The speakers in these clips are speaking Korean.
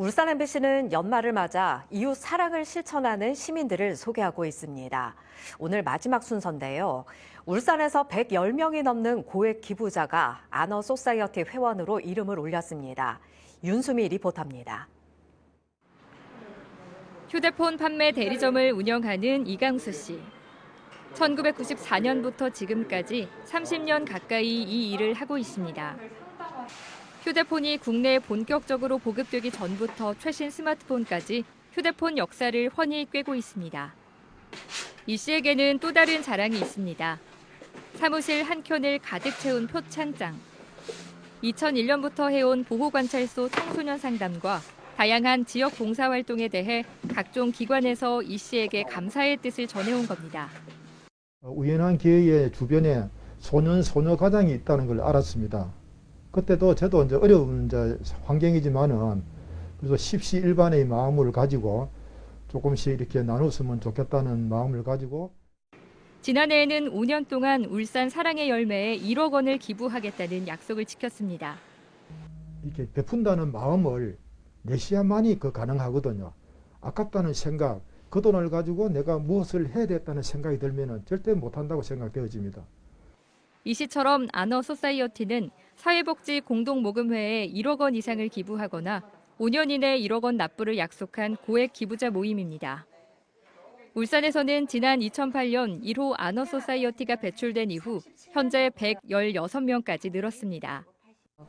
울산 MBC는 연말을 맞아 이웃 사랑을 실천하는 시민들을 소개하고 있습니다. 오늘 마지막 순서인데요. 울산에서 110명이 넘는 고액 기부자가 아너 소사이어티 회원으로 이름을 올렸습니다. 윤수미 리포터입니다. 휴대폰 판매 대리점을 운영하는 이강수 씨. 1994년부터 지금까지 30년 가까이 이 일을 하고 있습니다. 휴대폰이 국내에 본격적으로 보급되기 전부터 최신 스마트폰까지 휴대폰 역사를 훤히 꿰고 있습니다. 이 씨에게는 또 다른 자랑이 있습니다. 사무실 한 켠을 가득 채운 표창장. 2001년부터 해온 보호관찰소 청소년 상담과 다양한 지역 봉사활동에 대해 각종 기관에서 이 씨에게 감사의 뜻을 전해온 겁니다. 어, 우연한 기회에 주변에 소년 소녀 가장이 있다는 걸 알았습니다. 그때도 저도 이제 어려운 이제 환경이지만은 그래서 십시 일반의 마음을 가지고 조금씩 이렇게 나눴으면 좋겠다는 마음을 가지고 지난해에는 5년 동안 울산 사랑의 열매에 1억 원을 기부하겠다는 약속을 지켰습니다. 이렇게 베푼다는 마음을 내시야만이 그 가능하거든요. 아깝다는 생각, 그 돈을 가지고 내가 무엇을 해야 되겠다는 생각이 들면은 절대 못한다고 생각되어집니다. 이 씨처럼 아너 소사이어티는 사회복지 공동모금회에 1억 원 이상을 기부하거나 5년 이내 1억 원 납부를 약속한 고액 기부자 모임입니다. 울산에서는 지난 2008년 1호 아너 소사이어티가 배출된 이후 현재 116명까지 늘었습니다.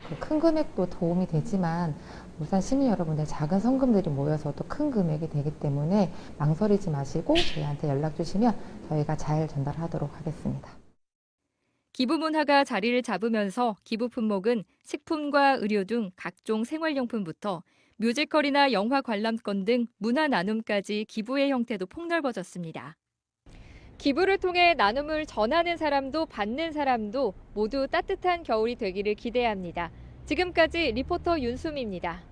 그 큰 금액도 도움이 되지만 울산 시민 여러분의 작은 성금들이 모여서도 큰 금액이 되기 때문에 망설이지 마시고 저희한테 연락 주시면 저희가 잘 전달하도록 하겠습니다. 기부 문화가 자리를 잡으면서 기부 품목은 식품과 의료 등 각종 생활용품부터 뮤지컬이나 영화 관람권 등 문화 나눔까지 기부의 형태도 폭넓어졌습니다. 기부를 통해 나눔을 전하는 사람도 받는 사람도 모두 따뜻한 겨울이 되기를 기대합니다. 지금까지 리포터 윤수미입니다.